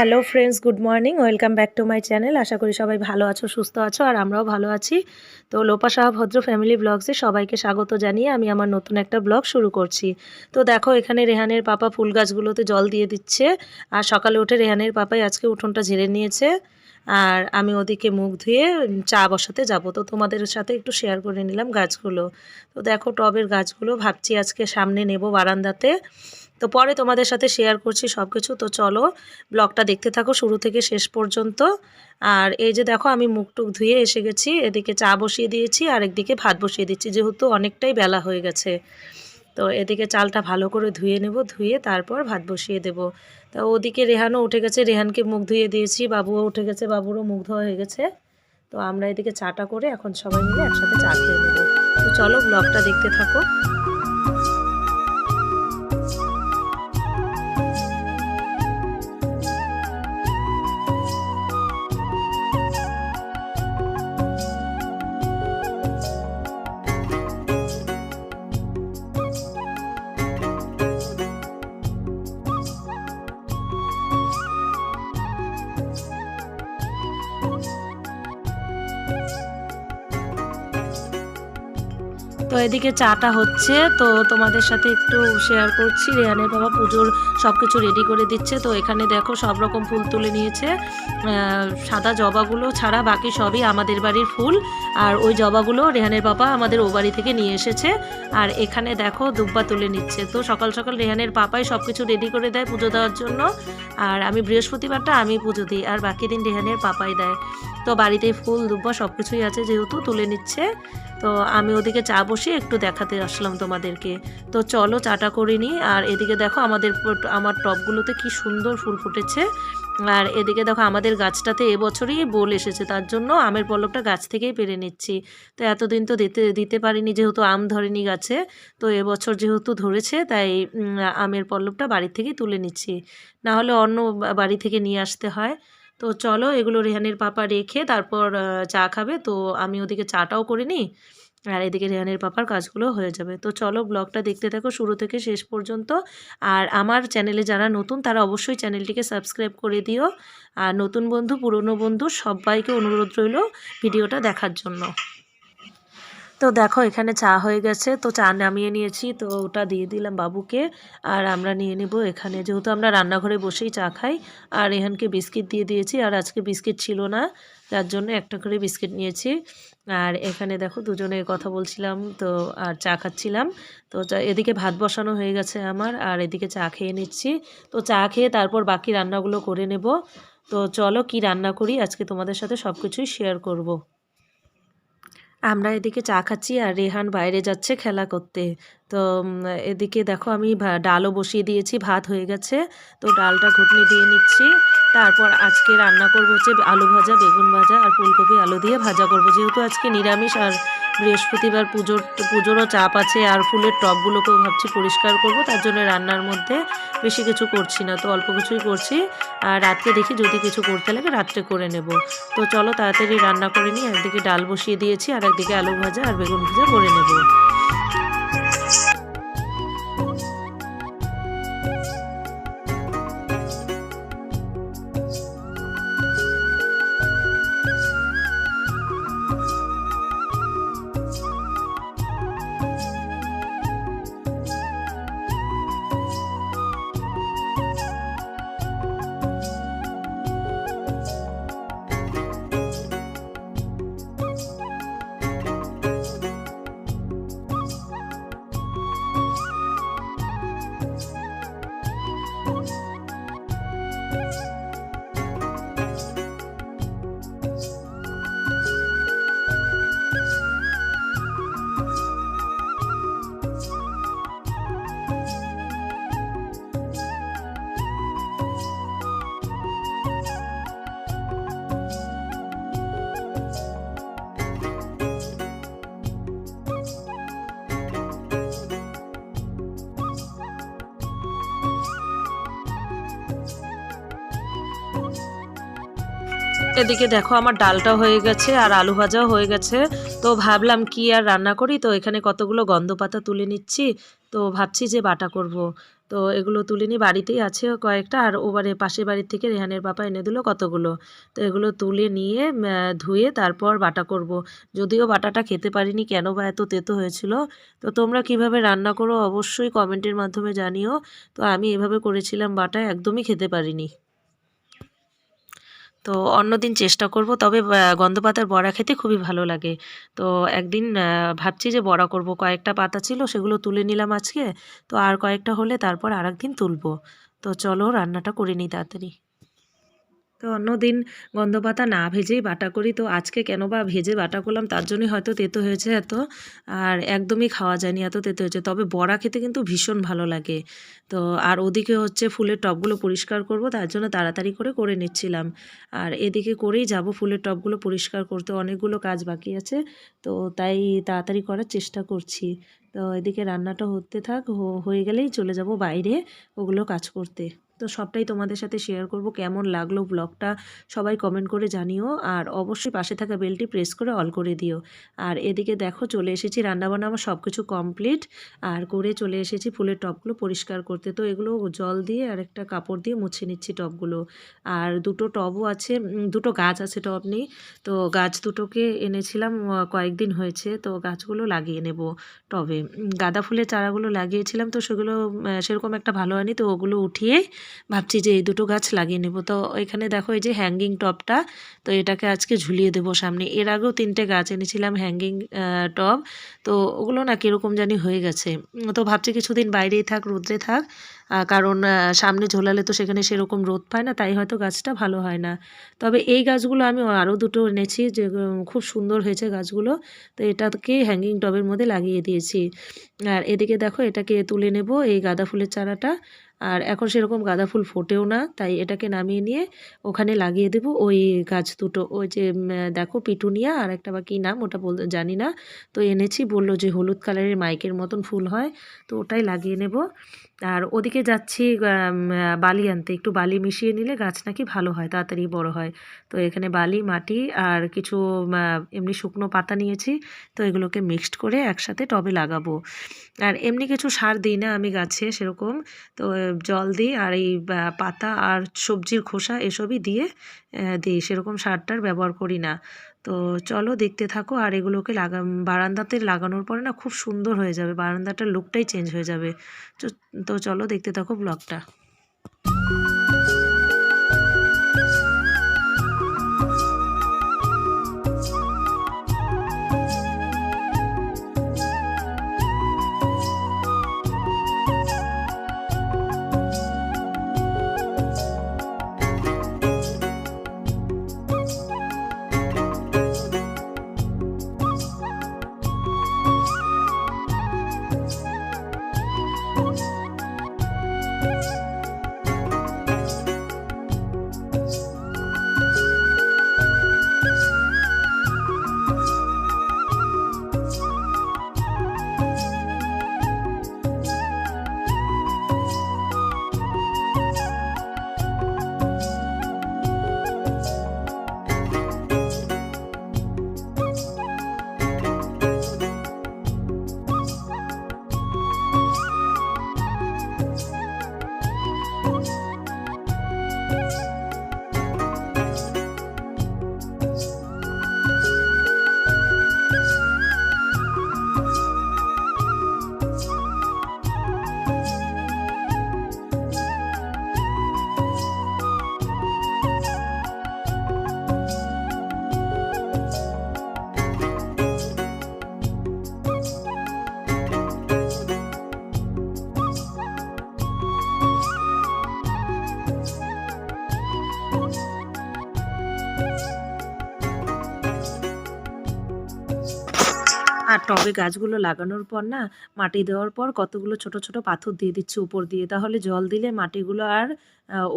Hello friends good morning welcome back to my channel আশা করি সবাই ভালো আছো, সুস্থ আছো, আর আমরাও ভালো আছি। তো লোপা সাহা ভদ্র ফ্যামিলি ব্লগসে সবাইকে স্বাগত জানিয়ে আমি আমার নতুন একটা ব্লগ শুরু করছি। তো দেখো, এখানে রেহানের পাপা ফুল গাছগুলোতে জল দিয়ে দিচ্ছে। আর সকালে উঠে রেহানের পাপাই আজকে উঠোনটা ঝেড়ে নিয়েছে। আর আমি ওদিকে মুখ ধুয়ে চা বসাতে যাব। তো তোমাদের সাথে একটু শেয়ার করে নিলাম গাছগুলো। তো দেখো, টবের গাছগুলো ভাবছি আজকে সামনে নেব বারান্দাতে। তো পরে তোমাদের সাথে শেয়ার করছি সব কিছু তো চলো ব্লগটা দেখতে থাকো শুরু থেকে শেষ পর্যন্ত। আর এই যে দেখো আমি মুখ টুক ধুয়ে এসে গেছি, এদিকে চা বসিয়ে দিয়েছি, আর একদিকে ভাত বসিয়ে দিচ্ছি, যেহেতু অনেকটাই বেলা হয়ে গেছে। তো এদিকে চালটা ভালো করে ধুয়ে নেব, ধুয়ে তারপর ভাত বসিয়ে দেব। তা ওদিকে রেহানও উঠে গেছে, রেহানকে মুখ ধুয়ে দিয়েছি, বাবুও উঠে গেছে, বাবুরও মুখ ধোয়া হয়ে গেছে। তো আমরা এদিকে চাটা করে এখন সবাই মিলে একসাথে চা খেয়ে নেব। তো চলো ব্লগটা দেখতে থাকো। এদিকে চাটা হচ্ছে, তো তোমাদের সাথে একটু শেয়ার করছি। রেহানের বাবা পুজোর সব কিছু রেডি করে দিচ্ছে, তো এখানে দেখো সব রকম ফুল তুলে নিয়েছে। সাদা জবাগুলো ছাড়া বাকি সবই আমাদের বাড়ির ফুল। আর ওই জবাগুলো রেহানের বাবা আমাদের ও বাড়ি থেকে নিয়ে এসেছে। আর এখানে দেখো দুব্বা তুলে নিচ্ছে। তো সকাল সকাল রেহানের পাপাই সব কিছু রেডি করে দেয় পুজো দেওয়ার জন্য। আর আমি বৃহস্পতিবারটা আমি পুজো দিই, আর বাকি দিন রেহানের পাপাই দেয়। তো বাড়িতে ফুল, দুব্বা সব কিছুই আছে যেহেতু তুলে নিচ্ছে। তো আমি ওদিকে চা বসিয়ে একটু দেখাতে আসলাম তোমাদেরকে। তো চলো চাটা করে নিই। আর এদিকে দেখো আমাদের আমার টবগুলোতে কি সুন্দর ফুল ফুটেছে। আর এদিকে দেখো আমাদের গাছটাতে এবছরই বোল এসেছে, তার জন্য আমের পল্লবটা গাছ থেকেই পেরে নিচ্ছি। তো এতদিন তো দিতে দিতে পারিনি যেহেতু আম ধরেনি গাছে। তো এবছর যেহেতু ধরেছে, তাই আমের পল্লবটা বাড়ি থেকেই তুলে নিচ্ছি। না হলে অন্য বাড়ি থেকে নিয়ে আসতে হয়। তো চলো এগুলো রেহানের পাপা রেখে তারপর চা খাবে। তো আমি ওদিকে চাটাও করে নিই আর এদিকে রেহানের পাপার কাজগুলো হয়ে যাবে। তো চলো ব্লগটা দেখতে থাকো শুরু থেকে শেষ পর্যন্ত। আর আমার চ্যানেলে যারা নতুন তারা অবশ্যই চ্যানেলটিকে সাবস্ক্রাইব করে দিও। আর নতুন বন্ধু, পুরনো বন্ধু সবাইকে অনুরোধ রইল ভিডিওটা দেখার জন্য। তো দেখো, এখানে চা হয়ে গেছে। তো চা নামিয়ে নিয়েছি। তো ওটা দিয়ে দিলাম বাবুকে। আর আমরা নিয়ে নেব এখানে। যেহেতু আমরা রান্নাঘরে বসেই চা খাই, আর এখানকে বিস্কিট দিয়ে দিয়েছি। আর আজকে বিস্কিট ছিল না যার জন্য একটা করে বিস্কিট নিয়েছি। আর এখানে দেখো দুজনে কথা বলছিলাম, তো আর চা খাচ্ছিলাম। তো এদিকে ভাত বসানো হয়ে গেছে আমার, আর এদিকে চা খেয়ে নিচ্ছি। তো চা খেয়ে তারপর বাকি রান্নাগুলো করে নেব। তো চলো কি রান্না করি? আজকে তোমাদের সাথে সব কিছুই শেয়ার করব। আমরা এদিকে চা খাচ্ছি আর রেহান বাইরে যাচ্ছে খেলা করতে। তো এদিকে দেখো আমি ডালও বসিয়ে দিয়েছি, ভাত হয়ে গেছে। তো ডালটা ঘুটনি দিয়ে নিচ্ছি। তারপর আজকে রান্না করব হচ্ছে আলু ভাজা, বেগুন ভাজা আর ফুলকপি আলু দিয়ে ভাজা করব। যেহেতু আজকে নিরামিষ আর বৃহস্পতিবার পুজোর, পুজোরও চাপ আছে আর ফুলের টবগুলোকেও ভাবছি পরিষ্কার করব, তার জন্য রান্নার মধ্যে বেশি কিছু করছি না, তো অল্প কিছুই করছি। আর রাত্রে দেখি যদি কিছু করতে লাগে রাত্রে করে নেব। তো চলো তাড়াতাড়ি রান্না করে নিই, একদিকে ডাল বসিয়ে দিয়েছি আর একদিকে আলু ভাজা আর বেগুন ভাজা করে নেব। এদিকে দেখো আমার ডালটা হয়ে গেছে আর আলু ভাজাও হয়ে গেছে। তো ভাবলাম কি আর রান্না করি? তো এখানে কতগুলো গন্ধ পাতা তুলে নিচ্ছি। তো ভাবছি যে বাটা করব। তো এগুলো তুলে নিয়ে বাড়িতেই আছে কয়েকটা আর ওবারে পাশের বাড়ির থেকে রেহানের বাবা এনে দিল কতগুলো। তো এগুলো তুলে নিয়ে ধুয়ে তারপর বাটা করব। যদিও বাটাটা খেতে পারিনি কেন বা এত তেতো হয়েছিল। তো তোমরা কীভাবে রান্না করো অবশ্যই কমেন্টের মাধ্যমে জানিও। তো আমি এভাবে করেছিলাম বাটা, একদমই খেতে পারিনি। তো অন্যদিন চেষ্টা করব। তবে গন্ধপাতার গন্ধ পাতার বড়া খেতে খুবই ভালো লাগে। তো একদিন ভাবছি যে বড়া করব। কয়েকটা পাতা ছিল, সেগুলো তুলে নিলাম আজকে। তো আর কয়েকটা হলে তারপর আর একদিন তুলবো। তো চলো, রান্নাটা করে নিই তাড়াতাড়ি। তো অন্যদিন গন্ধ পাতা না ভেজেই বাটা করি। তো আজকে কেন বা ভেজে বাটা করলাম তার জন্যই হয়তো তেতো হয়েছে এত। আর একদমই খাওয়া যায়নি এত তেতো হয়েছে। তবে বড়া খেতে কিন্তু ভীষণ ভালো লাগে। তো আর ওদিকে হচ্ছে ফুলের টবগুলো পরিষ্কার করব, তার জন্য তাড়াতাড়ি করে করে নিচ্ছিলাম। আর এদিকে করেই যাব ফুলের টবগুলো পরিষ্কার করতে, অনেকগুলো কাজ বাকি আছে। তো তাই তাড়াতাড়ি করার চেষ্টা করছি। তো এদিকে রান্নাটা হতে থাক হয়ে গেলেই চলে যাব বাইরে ওগুলো কাজ করতে। তো সবটাই তোমাদের সাথে শেয়ার করব। কেমন লাগল ব্লগটা সবাই কমেন্ট করে জানিও। আর অবশ্যই পাশে থাকা বেলটি প্রেস করে অল করে দিও। আর এদিকে দেখো চলে এসেছি, রান্নাবান্না আমার সব কিছু কমপ্লিট আর করে চলে এসেছি ফুলের টবগুলো পরিষ্কার করতে। তো এগুলো জল দিয়ে আর একটা কাপড় দিয়ে মুছে নিচ্ছি টবগুলো আর দুটো টবও আছে দুটো গাছ আছে টব নেই তো গাছ দুটোকে এনেছিলাম কয়েকদিন হয়েছে। তো গাছগুলো লাগিয়ে নেব টবে। গাঁদা ফুলের চারাগুলো লাগিয়েছিলাম। তো সেগুলো সেরকম একটা ভালো হয়নি। তো ওগুলো উঠিয়ে ভাবছি যে এই দুটো গাছ লাগিয়ে নেব। তো এখানে দেখো এই যে হ্যাঙ্গিং টবটা তো এটাকে আজকে ঝুলিয়ে দেবো সামনে। এর আগেও তিনটে গাছ এনেছিলাম হ্যাঙ্গিং টব তো ওগুলো না কীরকম জানি হয়ে গেছে। তো ভাবছি কিছুদিন বাইরেই থাক, রোদ্রে থাক কারণ সামনে ঝোলালে তো সেখানে সেরকম রোদ পায় না, তাই হয়তো গাছটা ভালো হয় না। তবে এই গাছগুলো আমি আরও দুটো এনেছি যে খুব সুন্দর হয়েছে গাছগুলো। তো এটাকে হ্যাঙ্গিং টবের মধ্যে লাগিয়ে দিয়েছি। আর এদিকে দেখো এটাকে তুলে নেব, এই গাঁদা ফুলের চারাটা। আর এখন সেরকম গাঁদা ফুল ফোটেও না, তাই এটাকে নামিয়ে নিয়ে ওখানে লাগিয়ে দেব। ওই গাছ দুটো, ওই যে দেখো পিটুনিয়া আর একটা বা কী নাম ওটা বল, জানি না। তো এনেছি, বলল যে হলুদ কালারের মাইকের মতন ফুল হয়, তো ওটাই লাগিয়ে নেব। আর ওদিকে যাচ্ছি বালি আনতে, একটু বালি মিশিয়ে নিলে গাছ নাকি ভালো হয়, তাড়াতাড়ি বড় হয়। তো এখানে বালি, মাটি আর কিছু এমনি শুকনো পাতা নিয়েছি, তো এগুলোকে মিক্সড করে একসাথে টবে লাগাবো। আর এমনি কিছু সার দিই না আমি গাছে সেরকম, তো জল দিই আর এই পাতা আর সবজির খোসা এসবই দিয়ে দিই। সেরকম সারটার ব্যবহার করি না। তো চলো দেখতে থাকো আর এগুলোকে লাগা বারান্দাতে লাগানোর পরে না খুব সুন্দর হয়ে যাবে। বারান্দাটার লুকটাই চেঞ্জ হয়ে যাবে। তো- তো চলো দেখতে থাকো ব্লগটা টবে গাছগুলো লাগানোর পর না, মাটি দেওয়ার পর কতগুলো ছোট ছোট পাথর দিয়ে দিচ্ছে উপর দিয়ে। তাহলে জল দিলে মাটিগুলো আর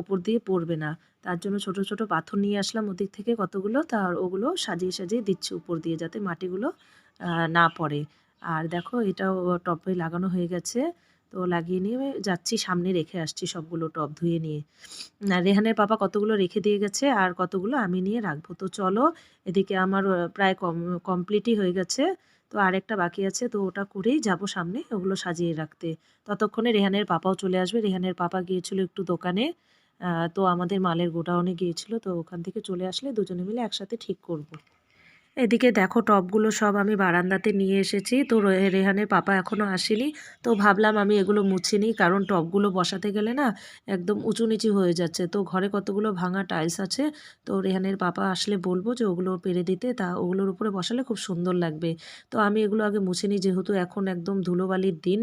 উপর দিয়ে পড়বে না। তার জন্য ছোট ছোট পাথর নিয়ে আসলাম ওদিক থেকে কতগুলো, তার ওগুলো সাজিয়ে সাজিয়ে দিচ্ছে উপর দিয়ে যাতে মাটিগুলো না পড়ে। আর দেখো এটাও টবে লাগানো হয়ে গেছে। তো লাগিয়ে নিয়ে যাচ্ছি, সামনে রেখে আসছি সবগুলো টব ধুয়ে নিয়ে। রেহানের পাপা কতগুলো রেখে দিয়ে গেছে আর কতগুলো আমি নিয়ে রাখব। তো চলো, এদিকে আমার প্রায় কম কমপ্লিটই হয়ে গেছে। তো আরেকটা বাকি আছে, তো ওটা করেই যাব সামনে ওগুলো সাজিয়ে রাখতে ততক্ষণে রেহানের পাপাও চলে আসবে রেহানের পাপা গিয়েছিল একটু দোকানে তো আমাদের মালের গোডাউনে গিয়েছিল, তো ওখান থেকে চলে আসলে দুজনে মিলে একসাথে ঠিক করব। এদিকে দেখো টবগুলো সব আমি বারান্দাতে নিয়ে এসেছি। তো রেহানের পাপা এখনও আসেনি। তো ভাবলাম আমি এগুলো মুছি নিই, কারণ টবগুলো বসাতে গেলে না একদম উঁচু নিচু হয়ে যাচ্ছে। তো ঘরে কতগুলো ভাঙা টাইলস আছে, তো রেহানের পাপা আসলে বলব যে ওগুলো পেরে দিতে, তা ওগুলোর উপরে বসালে খুব সুন্দর লাগবে। তো আমি এগুলো আগে মুছে নিই, যেহেতু এখন একদম ধুলোবালির দিন।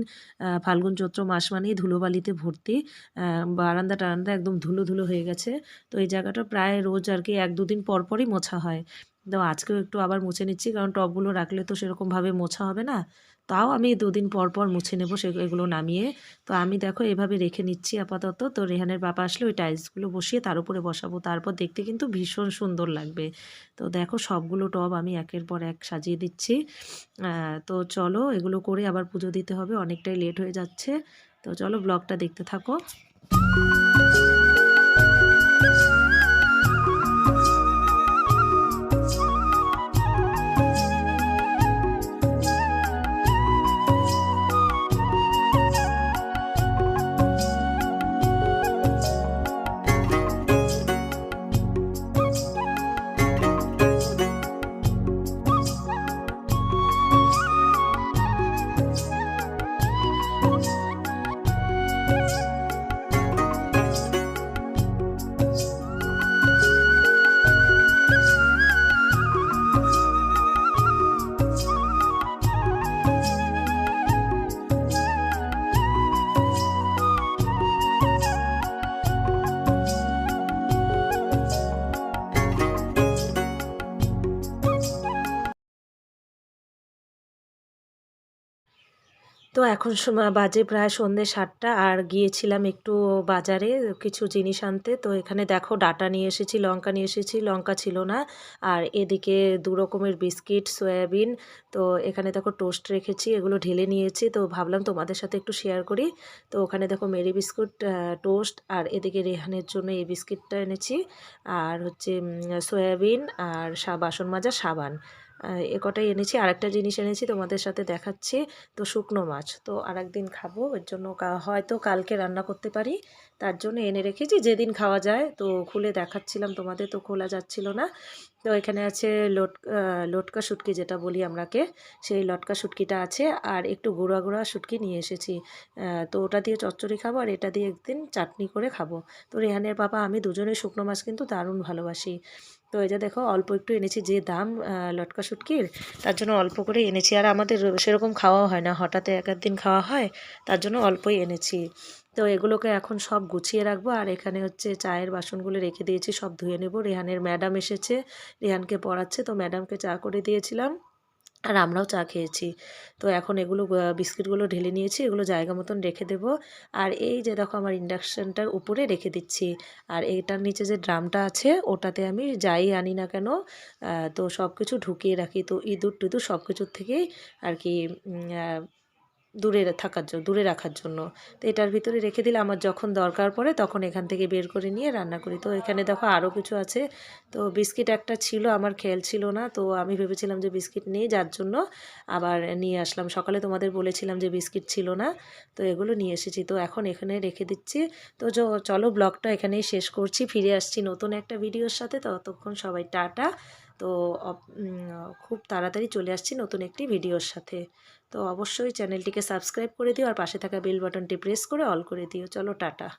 ফাল্গুন, চৈত্র মাস মানেই ধুলোবালিতে ভর্তি। বারান্দা টারান্দা একদম ধুলো ধুলো হয়ে গেছে। তো এই জায়গাটা প্রায় রোজ আর কি এক দুদিন পর পরই মোছা হয়। তো আজকেও একটু আবার মুছে নিচ্ছি, কারণ টবগুলো রাখলে তো সেরকমভাবে মোছা হবে না। তাও আমি দুদিন পর পর মুছে নেব সে, এগুলো নামিয়ে। তো আমি দেখো এভাবে রেখে নিচ্ছি আপাতত। তো রেহানের বাবা আসলে ওই টাইলসগুলো বসিয়ে তার উপরে বসাবো। তারপর দেখতে কিন্তু ভীষণ সুন্দর লাগবে। তো দেখো সবগুলো টব আমি একের পর এক সাজিয়ে দিচ্ছি। তো চলো এগুলো করে আবার পুজো দিতে হবে, অনেকটাই লেট হয়ে যাচ্ছে। তো চলো ব্লগটা দেখতে থাকো। তো এখন সময় বাজে প্রায় সন্ধ্যে সাতটা আর গিয়েছিলাম একটু বাজারে কিছু জিনিস আনতে। তো এখানে দেখো ডাটা নিয়ে এসেছি, লঙ্কা নিয়ে এসেছি, লঙ্কা ছিল না। আর এদিকে দু রকমের বিস্কিট, সয়াবিন, তো এখানে দেখো টোস্ট রেখেছি, এগুলো ঢেলে নিয়েছি। তো ভাবলাম তোমাদের সাথে একটু শেয়ার করি। তো ওখানে দেখো মেরি বিস্কুট টোস্ট আর এদিকে রেহানের জন্য এই বিস্কিটটা এনেছি। আর হচ্ছে সয়াবিন আর বাসন মাজা, সাবান। এ কটাই এনেছি। আরেকটা জিনিস এনেছি তোমাদের সাথে দেখাচ্ছি, তো শুকনো মাছ। তো আরেকদিন খাব, এর জন্য হয়তো কালকে রান্না করতে পারি। তার জন্য এনে রেখেছি, যেদিন খাওয়া যায়, তো খুলে দেখাচ্ছিলাম তোমাদের, তো খোলা যাচ্ছিল না। তো এখানে আছে লট লটকা শুটকি যেটা বলি আমরাকে, সেই লটকা শুটকিটা আছে। আর একটু গুঁড়া গুঁড়া শুটকি নিয়ে এসেছি। তো ওটা দিয়ে চচ্চড়ি খাব, আর এটা দিয়ে একদিন চাটনি করে খাব। তো রেহানের বাবা আমি দুজনেই শুকনো মাছ কিন্তু দারুণ ভালোবাসি। তো এই যে দেখো, অল্প একটু এনেছি যে দাম লটকা শুটকির, তার জন্য অল্প করে এনেছি। আর আমাদের সেরকম খাওয়া হয় না, হঠাৎ এক দিন খাওয়া হয়, তার জন্য অল্পই এনেছি। তো এগুলোকে এখন সব গুছিয়ে রাখব, আর এখানে হচ্ছে চায়ের বাসনগুলো রেখে দিয়েছি, সব ধুয়ে নেব। রেহানের ম্যাডাম এসেছে, রেহানকে পড়াচ্ছে, তো ম্যাডামকে চা করে দিয়েছিলাম। আর আমরাও চা খেয়েছি। তো এখন এগুলো বিস্কিটগুলো ঢেলে নিয়েছি, এগুলো জায়গা মতন রেখে দেব। আর এই যে দেখো আমার ইন্ডাকশানটার উপরে রেখে দিচ্ছি। আর এটার নিচে যে ড্রামটা আছে, ওটাতে আমি যাই আনি না কেন তো সব কিছু ঢুকিয়ে রাখি। তো ইঁদুর টিঁদুর সব কিছুর থেকেই আর কি দূরে থাকার জন্য, দূরে রাখার জন্য। তো এটার ভিতরে রেখে দিলে আমার যখন দরকার পড়ে তখন এখান থেকে বের করে নিয়ে রান্না করি। তো এখানে দেখো আরও কিছু আছে। তো বিস্কিট একটা ছিল, আমার খেয়াল ছিল না। তো আমি ভেবেছিলাম যে বিস্কিট নেই, যার জন্য আবার নিয়ে আসলাম। সকালে তোমাদের বলেছিলাম যে বিস্কিট ছিল না। তো এগুলো নিয়ে এসেছি। তো এখন এখানে রেখে দিচ্ছি। তো চলো ব্লগটা এখানেই শেষ করছি। ফিরে আসছি নতুন একটা ভিডিওর সাথে। ততক্ষণ সবাই টাটা। তো খুব তাড়াতাড়ি চলে আসছি নতুন একটি ভিডিওর সাথে। তো অবশ্যই চ্যানেলটিকে সাবস্ক্রাইব করে দিও আর পাশে থাকা বেল বাটনটি প্রেস করে অল করে দিও। চলো টাটা।